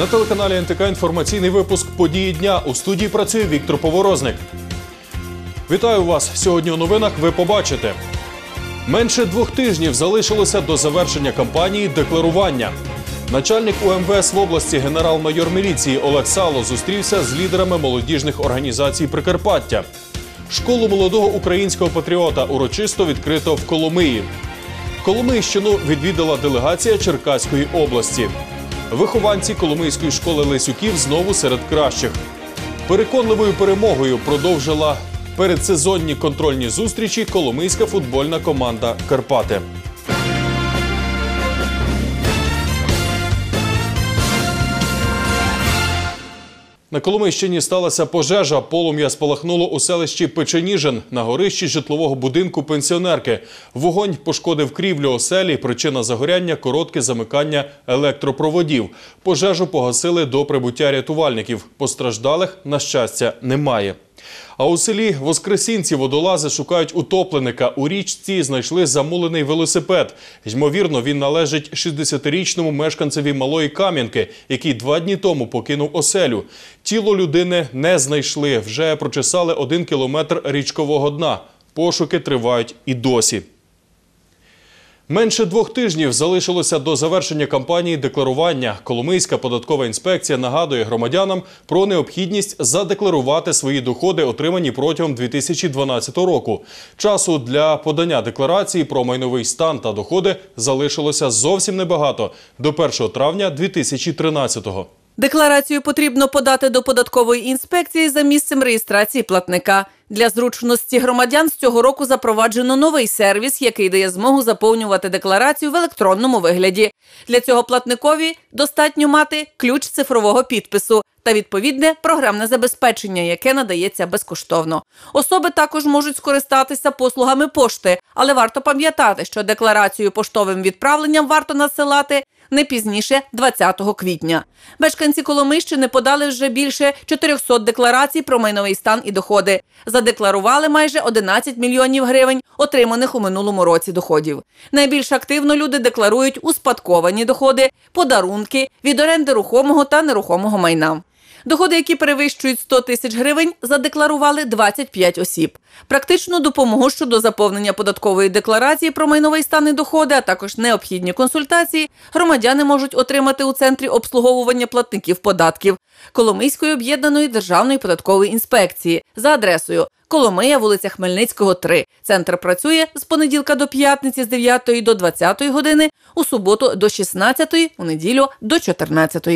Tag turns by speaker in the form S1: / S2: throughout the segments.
S1: На телеканалі НТК інформаційний випуск події дня. У студії працює Віктор Поворозник. Вітаю вас! Сьогодні у новинах ви побачите. Менше двох тижнів залишилося до завершення кампанії декларування. Начальник УМВС в області генерал-майор міліції Олег Сало зустрівся з лідерами молодіжних організацій Прикарпаття. Школу молодого українського патріота урочисто відкрито в Коломиї. Коломийщину відвідала делегація Черкаської області. Вихованці Коломийської школи Лисюків знову серед кращих. Переконливою перемогою продовжила передсезонні контрольні зустрічі Коломийська футбольна команда Карпати. На Коломийщині сталася пожежа. Полум'я спалахнуло у селищі Печеніжин на горищі житлового будинку пенсіонерки. Вогонь пошкодив крівлю оселі. Причина загоряння коротке замикання електропроводів. Пожежу погасили до прибуття рятувальників. Постраждалих, на щастя, немає. А у селі Воскресінці водолази шукають утопленика. У річці знайшли замулений велосипед. Ймовірно, він належить 60-річному мешканцеві Малої Кам'янки, який два дні тому покинув оселю. Тіло людини не знайшли. Вже прочесали один кілометр річкового дна. Пошуки тривають і досі. Менше двох тижнів залишилося до завершення кампанії декларування. Коломийська податкова інспекція нагадує громадянам про необхідність задекларувати свої доходи, отримані протягом 2012 року. Часу для подання декларації про майновий стан та доходи залишилося зовсім небагато до 1 травня 2013-го.
S2: Декларацію потрібно подати до податкової інспекції за місцем реєстрації платника. Для зручності громадян з цього року запроваджено новий сервіс, який дає змогу заповнювати декларацію в електронному вигляді. Для цього платникові достатньо мати ключ цифрового підпису та відповідне програмне забезпечення, яке надається безкоштовно. Особи також можуть скористатися послугами пошти, але варто пам'ятати, що декларацію поштовим відправленням варто надсилати не пізніше 20 квітня. Мешканці Коломийщини подали вже більше 400 декларацій про майновий стан і доходи. Задекларували майже 11 мільйонів гривень, отриманих у минулому році доходів. Найбільш активно люди декларують успадковані доходи, подарунки від оренди рухомого та нерухомого майна. Доходи, які перевищують 100 тисяч гривень, задекларували 25 осіб. Практичну допомогу щодо заповнення податкової декларації про майновий стан і доходи, а також необхідні консультації, громадяни можуть отримати у центрі обслуговування платників податків Коломийської об'єднаної державної податкової інспекції за адресою Коломия, вулиця Хмельницького, 3. Центр працює з понеділка до п'ятниці з 9 до 20 години, у суботу до 16, у неділю до 14.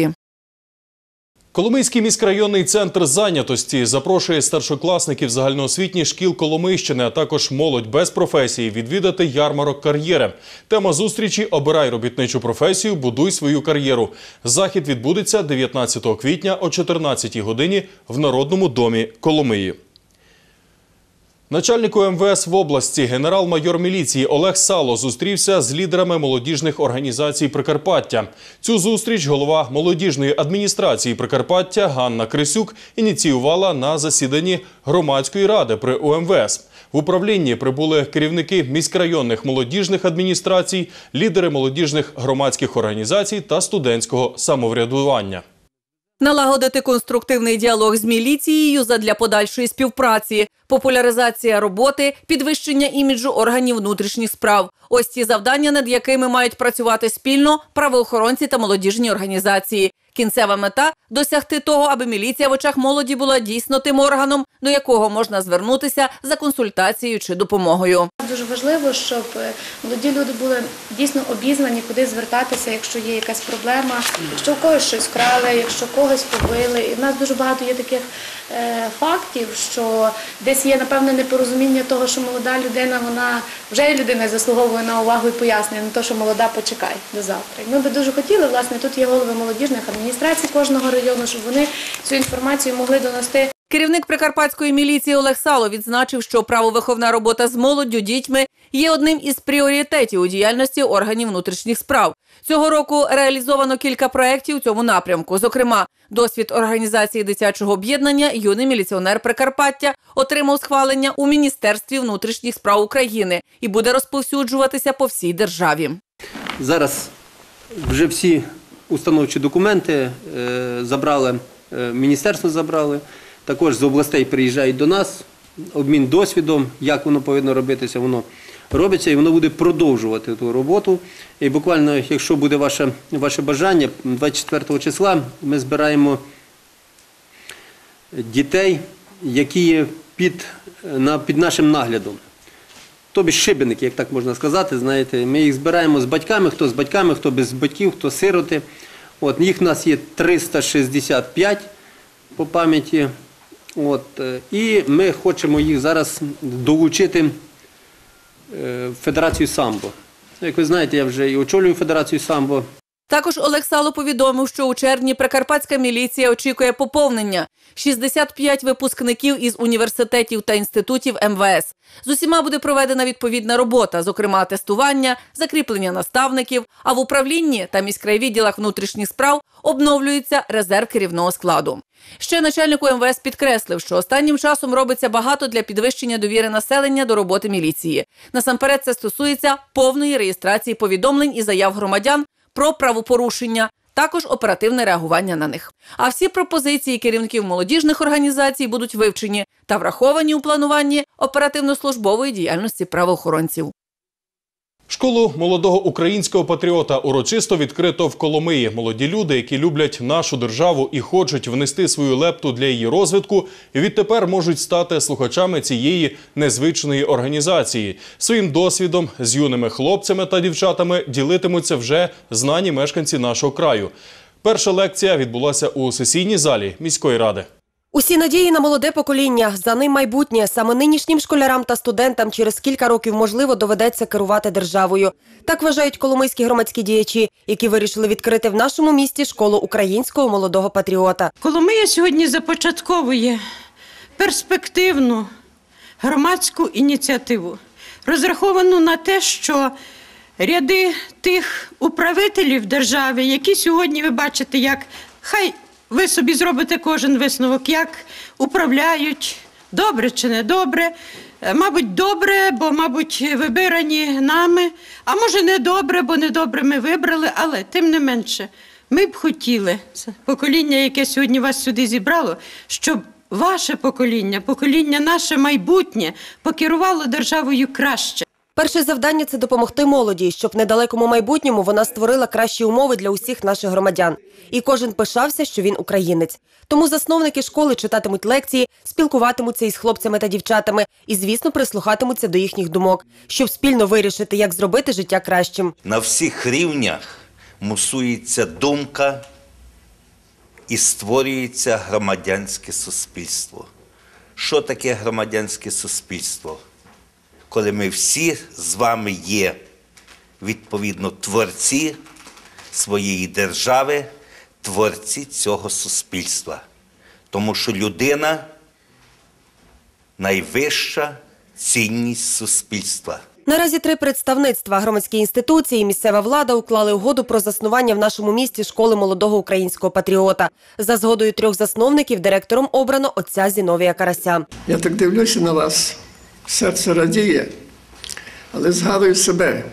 S1: Коломийський міськрайонний центр зайнятості запрошує старшокласників загальноосвітніх шкіл Коломийщини, а також молодь без професії відвідати ярмарок кар'єри. Тема зустрічі Обирай робітничу професію, будуй свою кар'єру. Захід відбудеться 19 квітня о 14 годині в Народному домі Коломиї. Начальник МВС в області генерал-майор міліції Олег Сало зустрівся з лідерами молодіжних організацій Прикарпаття. Цю зустріч голова молодіжної адміністрації Прикарпаття Ганна Крисюк ініціювала на засіданні громадської ради при УМВС. В управлінні прибули керівники міськрайонних молодіжних адміністрацій, лідери молодіжних громадських організацій та студентського самоврядування.
S2: Налагодити конструктивний діалог з міліцією задля подальшої співпраці, популяризація роботи, підвищення іміджу органів внутрішніх справ. Ось ті завдання, над якими мають працювати спільно правоохоронці та молодіжні організації. Кінцева мета досягти того, аби міліція в очах молоді була дійсно тим органом, до якого можна звернутися за консультацією чи допомогою.
S3: Дуже важливо, щоб е, молоді люди були дійсно обізнані, куди звертатися, якщо є якась проблема, якщо у когось щось вкрали, якщо когось побили. І в нас дуже багато є таких е, фактів, що десь є напевне непорозуміння того, що молода людина, вона вже людина заслуговує на увагу і пояснення, не то, що молода почекай до завтра. Ми би дуже хотіли, власне, тут є голови молодіжних адміністрацій кожного району, щоб вони цю інформацію могли донести
S2: Керівник прикарпатської міліції Олег Сало відзначив, що правовиховна робота з молоддю дітьми є одним із пріоритетів у діяльності органів внутрішніх справ. Цього року реалізовано кілька проєктів у цьому напрямку. Зокрема, досвід організації дитячого об'єднання Юний міліціонер Прикарпаття отримав схвалення у Міністерстві внутрішніх справ України і буде розповсюджуватися по всій державі.
S4: Зараз вже всі установчі документи е, забрали, е, міністерство забрали. Також з областей приїжджають до нас, обмін досвідом, як воно повинно робитися, воно робиться і воно буде продовжувати ту роботу. І буквально, якщо буде ваше, ваше бажання, 24 числа ми збираємо дітей, які є під, на, під нашим наглядом. Тобі шибеники, як так можна сказати, знаєте, ми їх збираємо з батьками, хто з батьками, хто без батьків, хто сироти. От, їх в нас є 365 по пам'яті. От, е, і ми хочемо їх зараз долучити Федерацію самбо. Як ви знаєте, я вже і очолюю Федерацію самбо.
S2: Також Олег Сало повідомив, що у червні прикарпатська міліція очікує поповнення 65 випускників із університетів та інститутів МВС. З усіма буде проведена відповідна робота, зокрема тестування, закріплення наставників. А в управлінні та міськрайвідділах внутрішніх справ обновлюється резерв керівного складу. Ще начальнику МВС підкреслив, що останнім часом робиться багато для підвищення довіри населення до роботи міліції. Насамперед, це стосується повної реєстрації повідомлень і заяв громадян про правопорушення, також оперативне реагування на них. А всі пропозиції керівників молодіжних організацій будуть вивчені та враховані у плануванні оперативно-службової діяльності правоохоронців.
S1: Школу молодого українського патріота урочисто відкрито в Коломиї. Молоді люди, які люблять нашу державу і хочуть внести свою лепту для її розвитку, відтепер можуть стати слухачами цієї незвичної організації. Своїм досвідом з юними хлопцями та дівчатами ділитимуться вже знані мешканці нашого краю. Перша лекція відбулася у сесійній залі міської ради.
S5: Усі надії на молоде покоління, за ним майбутнє. Саме нинішнім школярам та студентам через кілька років можливо доведеться керувати державою. Так вважають коломийські громадські діячі, які вирішили відкрити в нашому місті школу українського молодого патріота.
S6: Коломия сьогодні започатковує перспективну громадську ініціативу, розраховану на те, що ряди тих управителів держави, які сьогодні ви бачите, як хай ви собі зробите кожен висновок, як управляють, добре чи не добре. Е, Мабуть, добре, бо, мабуть, вибирані нами, а може не добре, бо не добре ми вибрали, але тим не менше, ми б хотіли, це покоління, яке сьогодні вас сюди зібрало, щоб ваше покоління, покоління наше майбутнє покерувало державою краще.
S5: Перше завдання це допомогти молоді, щоб в недалекому майбутньому вона створила кращі умови для усіх наших громадян. І кожен пишався, що він українець. Тому засновники школи читатимуть лекції, спілкуватимуться із хлопцями та дівчатами і, звісно, прислухатимуться до їхніх думок, щоб спільно вирішити, як зробити життя кращим.
S7: на всіх рівнях мусується думка і створюється громадянське суспільство. Що таке громадянське суспільство? Коли ми всі з вами є відповідно творці своєї держави, творці цього суспільства. Тому що людина найвища цінність суспільства.
S5: Наразі три представництва громадські інституції і місцева влада уклали угоду про заснування в нашому місті школи молодого українського патріота. За згодою трьох засновників директором обрано отця Зіновія Карася.
S8: Я так дивлюся на вас, серце радіє, але згадую себе,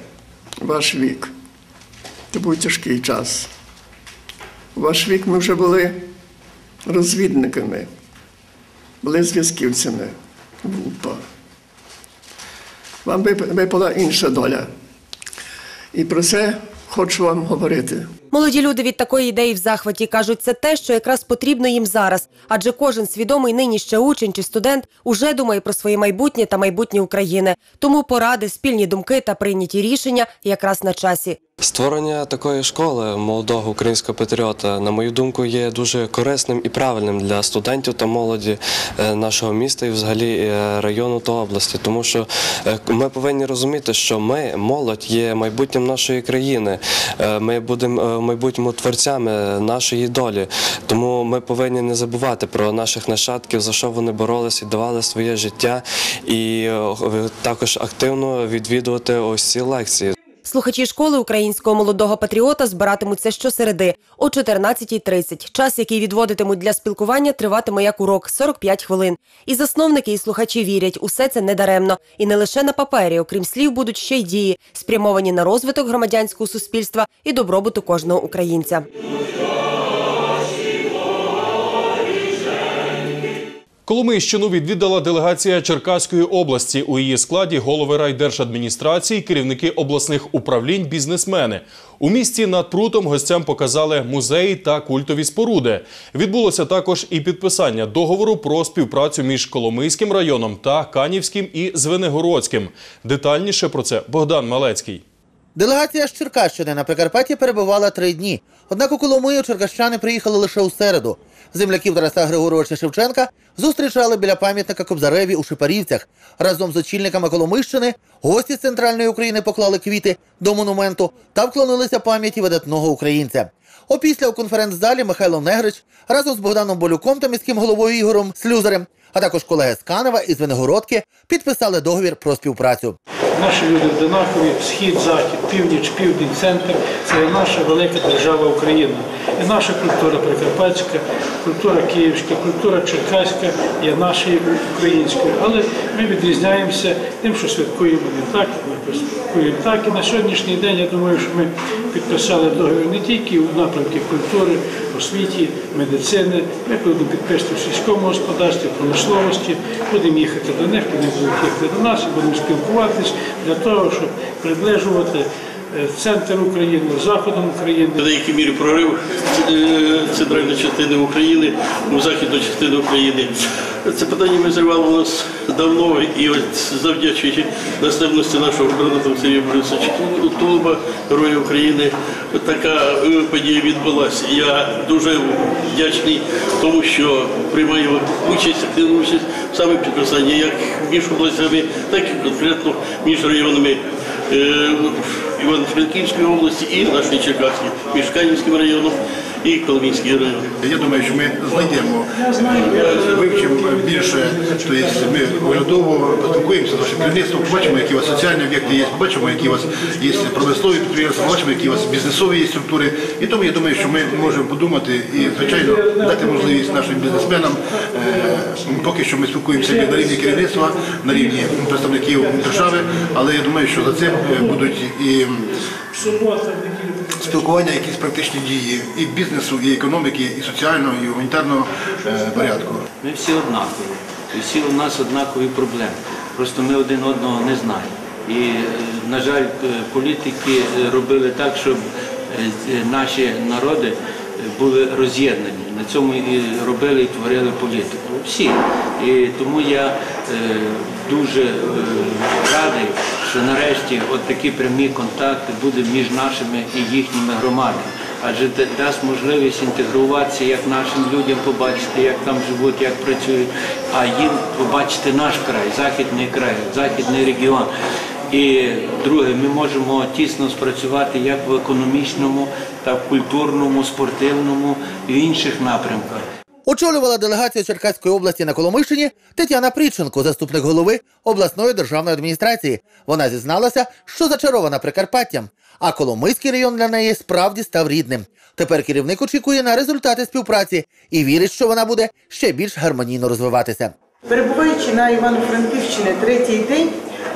S8: ваш вік. Це був тяжкий час. У ваш вік ми вже були розвідниками, були зв'язківцями в УПА. Вам випала інша доля. І про це хочу вам говорити.
S5: Молоді люди від такої ідеї в захваті кажуть, це те, що якраз потрібно їм зараз. Адже кожен свідомий нині ще учень чи студент уже думає про своє майбутнє та майбутнє України. Тому поради, спільні думки та прийняті рішення якраз на часі.
S9: Створення такої школи молодого українського патріота, на мою думку, є дуже корисним і правильним для студентів та молоді е, нашого міста і взагалі е, району та області. Тому що е, ми повинні розуміти, що ми, молодь, є майбутнім нашої країни. Ми будемо в майбутньому творцями нашої долі. Тому ми повинні не забувати про наших нащадків, за що вони боролись і давали своє життя, і е, також активно відвідувати ось ці лекції.
S5: Слухачі школи українського молодого патріота збиратимуться щосереди о 14.30. Час, який відводитимуть для спілкування, триватиме як урок 45 хвилин. І засновники і слухачі вірять, усе це не даремно. І не лише на папері, окрім слів, будуть ще й дії, спрямовані на розвиток громадянського суспільства і добробуту кожного українця.
S1: Коломийщину відвідала делегація Черкаської області. У її складі голови райдержадміністрації, керівники обласних управлінь, бізнесмени. У місті над прутом гостям показали музеї та культові споруди. Відбулося також і підписання договору про співпрацю між Коломийським районом та Канівським і Звенигородським. Детальніше про це Богдан Малецький.
S10: Делегація з Черкащини на Прикарпатті перебувала три дні. Однак у Коломию черкащани приїхали лише у середу. Земляків Тараса Григоровича Шевченка зустрічали біля пам'ятника Кобзареві у Шипарівцях. Разом з очільниками Коломийщини гості з центральної України поклали квіти до монументу та вклонилися пам'яті видатного українця. Опісля у конференц-залі Михайло Негрич разом з Богданом Болюком та міським головою Ігорем Слюзарем, а також колеги з Канева і Звенигородки підписали договір про співпрацю.
S11: Наші люди в Донакові, схід, захід, північ, південь, центр це наша велика держава Україна. І наша культура прикарпатська, культура київська, культура черкаська є нашою українською. Але ми відрізняємося тим, що святкуємо не так, ми святкуємо так. І на сьогоднішній день я думаю, що ми підписали договір не тільки у напрямки культури, освіті, медицини. Ми будемо підписувати в сільському господарстві, промисловості, будемо їхати до них, вони будуть їхати до нас і будемо спілкуватись для того, щоб приближувати е, центр України, заходом України.
S12: В деякій мірі прорив е, центральної частини України у західну частину України. Це питання ми зривали у нас давно, і от завдячуючи наставності нашого губернатора Сергія Борисовича Тулуба, Героя України, така е, подія відбулася. Я дуже вдячний тому, що приймаю участь, активну участь саме в підписанні як між областями, так і конкретно між районами. Івано-Франківської області і нашої Черкаської, між районом і Коломійським районом.
S13: Я думаю, що ми знайдемо, е, вивчимо більше, тобто ми урядово поспілкуємося з вашим керівництвом, побачимо, які у вас соціальні об'єкти є, побачимо, які у вас є промислові підприємства, побачимо, які у вас бізнесові є структури. І тому я думаю, що ми можемо подумати і, звичайно, дати можливість нашим бізнесменам, е, поки що ми спілкуємося на рівні керівництва, на рівні представників держави, але я думаю, що за цим е, будуть і спілкування, якісь практичні дії і бізнесу, і економіки, і соціального, і гуманітарного е, порядку.
S14: Ми всі однакові. І всі у нас однакові проблеми. Просто ми один одного не знаємо. І, е, на жаль, е, політики робили так, щоб наші народи були роз'єднані. На цьому і робили і творили політику. Всі. І тому я дуже радий, що нарешті от такі прямі контакти будуть між нашими і їхніми громадами. Адже дасть можливість інтегруватися як нашим людям побачити, як там живуть, як працюють, а їм побачити наш край, західний край, західний регіон. І друге, ми можемо тісно спрацювати як в економічному, так в культурному, спортивному в інших напрямках.
S10: Очолювала делегацію Черкаської області на Коломийщині Тетяна Пріченко, заступник голови обласної державної адміністрації. Вона зізналася, що зачарована Прикарпаттям, а Коломийський район для неї справді став рідним. Тепер керівник очікує на результати співпраці і вірить, що вона буде ще більш гармонійно розвиватися.
S15: Перебуваючи на Івано-Франківщині третій день,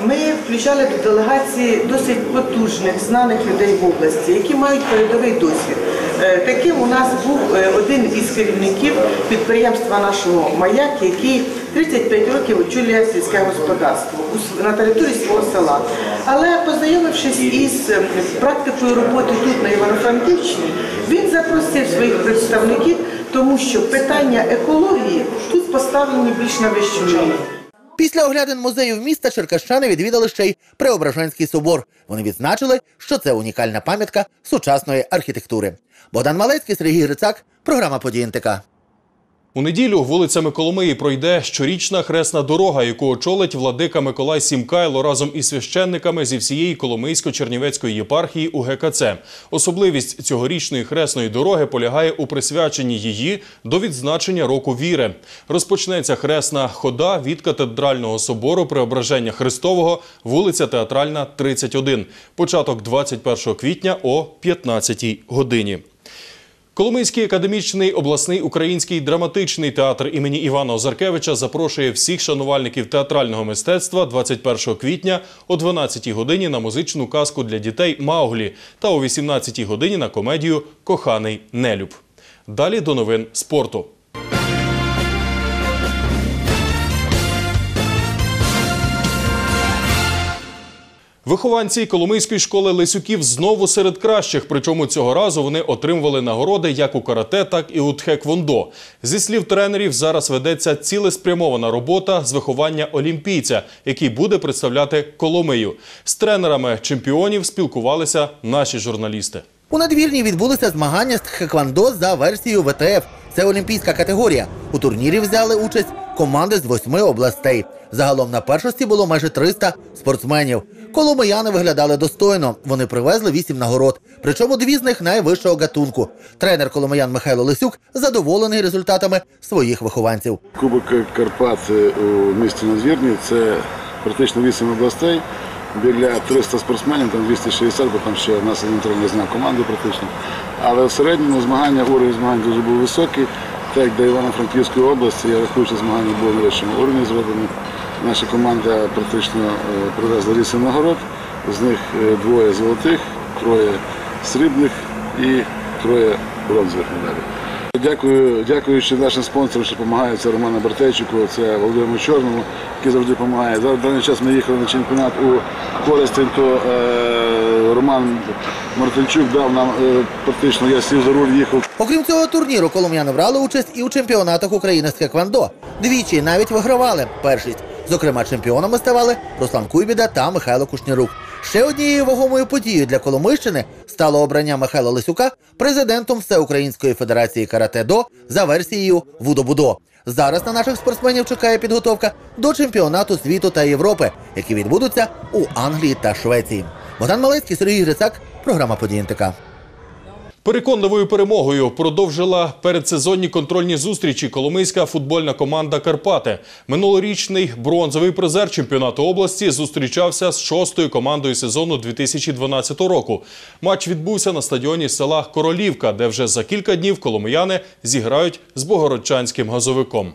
S15: ми включали до делегації досить потужних, знаних людей в області, які мають передовий досвід. Е, Таким у нас був е, один із керівників підприємства нашого маяк, який 35 років очолює сільське господарство на території свого села. Але познайомившись із е, практикою роботи тут на Івано-Франківщині, він запросив своїх представників, тому що питання екології тут поставлені більш на вищому рівні.
S10: Після оглядин музеїв міста черкащани відвідали ще й Преображенський собор. Вони відзначили, що це унікальна пам'ятка сучасної архітектури. Богдан Малецький, Сергій Грицак, програма «Події НТК».
S1: У неділю вулицями Коломиї пройде щорічна хресна дорога, яку очолить владика Миколай Сімкайло разом із священниками зі всієї Коломийсько-Чернівецької єпархії у ГКЦ. Особливість цьогорічної хресної дороги полягає у присвяченні її до відзначення року віри. Розпочнеться хресна хода від катедрального собору Преображення Христового, вулиця Театральна, 31. Початок 21 квітня о 15 годині. Коломийський академічний обласний український драматичний театр імені Івана Озаркевича запрошує всіх шанувальників театрального мистецтва 21 квітня о 12-й годині на музичну казку для дітей Мауглі та о 18-й годині на комедію Коханий Нелюб. Далі до новин спорту. Вихованці Коломийської школи Лисюків знову серед кращих. Причому цього разу вони отримували нагороди як у карате, так і у тхеквондо. Зі слів тренерів, зараз ведеться цілеспрямована робота з виховання олімпійця, який буде представляти Коломию. З тренерами чемпіонів спілкувалися наші журналісти.
S10: У надвірні відбулися змагання з тхеквондо за версією ВТФ. Це олімпійська категорія. У турнірі взяли участь команди з восьми областей. Загалом на першості було майже 300 спортсменів. Коломияни виглядали достойно. Вони привезли вісім нагород, причому дві з них найвищого гатунку. Тренер Коломиян Михайло Лисюк задоволений результатами своїх вихованців.
S16: Кубок Карпат у місті Надвірні це практично 8 областей. Біля 300 спортсменів, там 260, бо там ще в нас один тренер знав команду практично. Але в середньому змагання, уровень змагань дуже був високий. Так як для Івано-Франківської області, я рахую, що змагання було на вищому уровні зроблені. Наша команда практично е, привезла 8 нагород, з них е, двоє золотих, троє срібних і троє бронзових медалей. Дякую, дякуючи нашим спонсорам, що допомагають, це Роману Бартейчику, це Володимиру Чорному, який завжди допомагає. Зараз даний час ми їхали на чемпіонат у Коростень, то е, Роман Мартинчук дав нам е, практично, я сів за руль, їхав.
S10: Окрім цього турніру, колом'яни брали участь і у чемпіонатах України з тхеквондо. Двічі навіть вигравали першість. Зокрема, чемпіонами ставали Руслан Куйбіда та Михайло Кушнірук. Ще однією вагомою подією для Коломийщини стало обрання Михайла Лисюка президентом Всеукраїнської федерації карате-до за версією Вудо-Будо. Зараз на наших спортсменів чекає підготовка до чемпіонату світу та Європи, які відбудуться у Англії та Швеції. Богдан Малецький, Сергій Грицак, програма «Події НТК».
S1: Переконливою перемогою продовжила передсезонні контрольні зустрічі коломийська футбольна команда Карпати. Минулорічний бронзовий призер чемпіонату області зустрічався з шостою командою сезону 2012 року. Матч відбувся на стадіоні села Королівка, де вже за кілька днів коломияни зіграють з богородчанським газовиком.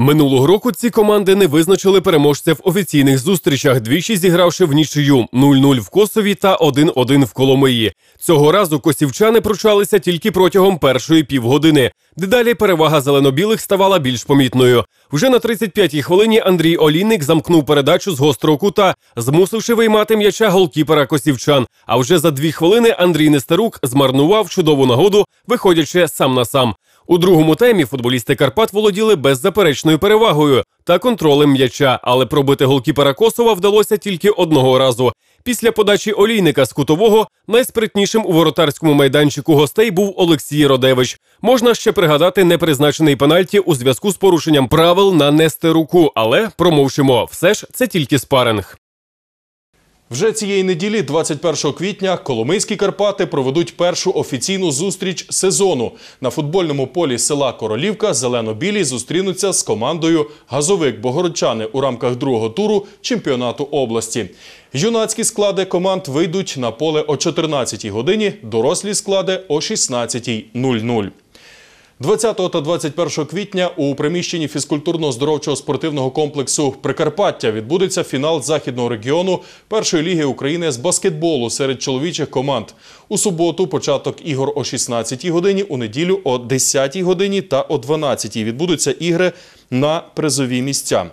S17: Минулого року ці команди не визначили переможця в офіційних зустрічах, двічі зігравши в нічию 0-0 в Косові та 1-1 в Коломиї. Цього разу косівчани пручалися тільки протягом першої півгодини. Дедалі перевага зелено-білих ставала більш помітною. Вже на 35-й хвилині Андрій Олійник замкнув передачу з гострого кута, змусивши виймати м'яча голкіпера косівчан. А вже за дві хвилини Андрій Нестерук змарнував чудову нагоду, виходячи сам на сам. У другому таймі футболісти Карпат володіли беззаперечною перевагою та контролем м'яча, але пробити голкіпера Косова вдалося тільки одного разу. Після подачі олійника з кутового найспритнішим у воротарському майданчику гостей був Олексій Родевич. Можна ще пригадати непризначений пенальті у зв'язку з порушенням правил на Нестеруку, але промовчимо, все ж це тільки спаринг.
S1: Вже цієї неділі, 21 квітня, Коломийські Карпати проведуть першу офіційну зустріч сезону. На футбольному полі села Королівка зелено-білі зустрінуться з командою Газовик Богородчани у рамках другого туру чемпіонату області. Юнацькі склади команд вийдуть на поле о 14-й годині, дорослі склади о 16.00. 20 та 21 квітня у приміщенні фізкультурно-здоровчого спортивного комплексу Прикарпаття відбудеться фінал західного регіону першої ліги України з баскетболу серед чоловічих команд. У суботу початок ігор о 16 годині, у неділю о 10 годині та о 12 відбудуться ігри на призові місця.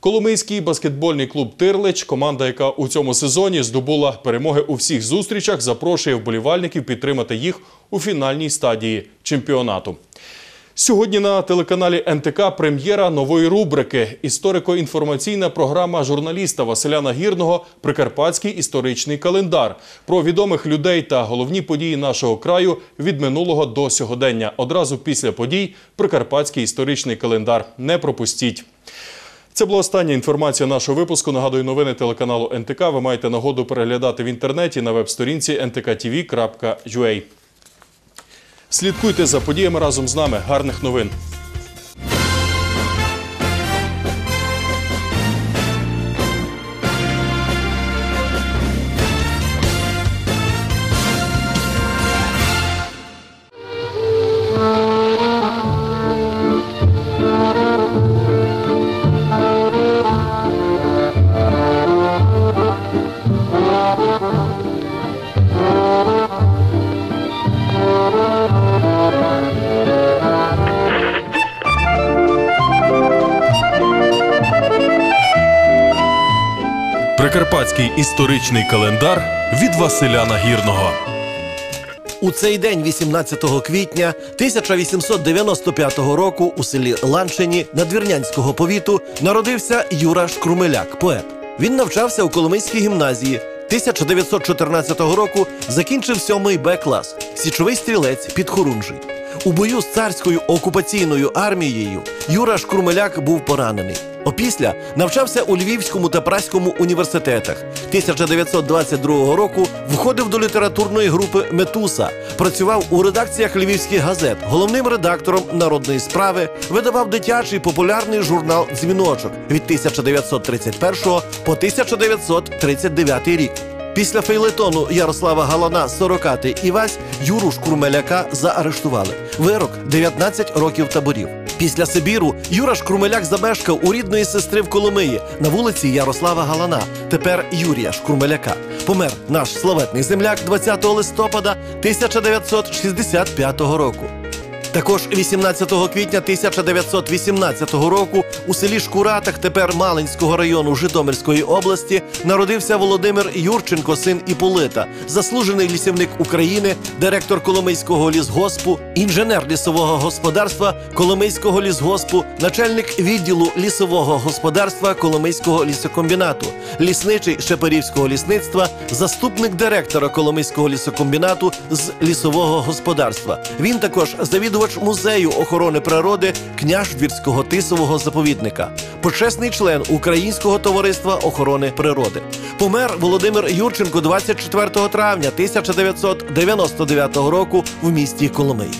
S1: Коломийський баскетбольний клуб Тирлич, команда, яка у цьому сезоні здобула перемоги у всіх зустрічах, запрошує вболівальників підтримати їх у фінальній стадії чемпіонату. Сьогодні на телеканалі НТК прем'єра нової рубрики Історико-інформаційна програма журналіста Василя Нагірного Прикарпатський історичний календар про відомих людей та головні події нашого краю від минулого до сьогодення. Одразу після подій Прикарпатський історичний календар. Не пропустіть. Це була остання інформація нашого випуску. Нагадую, новини телеканалу НТК ви маєте нагоду переглядати в інтернеті на веб-сторінці ntkTV.ua. Слідкуйте за подіями разом з нами. Гарних новин!
S18: Історичний календар від Василя Нагірного.
S19: У цей день, 18 квітня 1895 року, у селі Ланчині Надвірнянського повіту народився Юра Шкрумеляк, поет. Він навчався у Коломийській гімназії. 1914 року закінчив сьомий Б клас, січовий стрілець під Хорунжий. У бою з царською окупаційною армією Юра Шкурмеляк був поранений. Опісля навчався у Львівському та Праському університетах. 1922 року входив до літературної групи Метуса, працював у редакціях львівських газет, головним редактором народної справи, видавав дитячий популярний журнал Дзвіночок від 1931 по 1939 рік. Після фейлетону Ярослава Галана «Сорокати Івась Юру Шкурмеляка заарештували. Вирок 19 років таборів. Після Сибіру Юра Шкурмеляк замешкав у рідної сестри в Коломиї на вулиці Ярослава Галана, тепер Юрія Шкурмеляка. Помер наш славетний земляк 20 листопада 1965 року. Також 18 квітня 1918 року у селі Шкуратах, тепер Малинського району Житомирської області, народився Володимир Юрченко, син Іполита, заслужений лісівник України, директор Коломийського лісгоспу, інженер лісового господарства Коломийського лісгоспу, начальник відділу лісового господарства Коломийського лісокомбінату, лісничий Шепарівського лісництва, заступник директора Коломийського лісокомбінату з лісового господарства. Він також завідувач музею охорони природи княждвірського тисового заповідника, почесний член Українського товариства охорони природи. Помер Володимир Юрченко 24 травня 1999 року в місті Коломиї.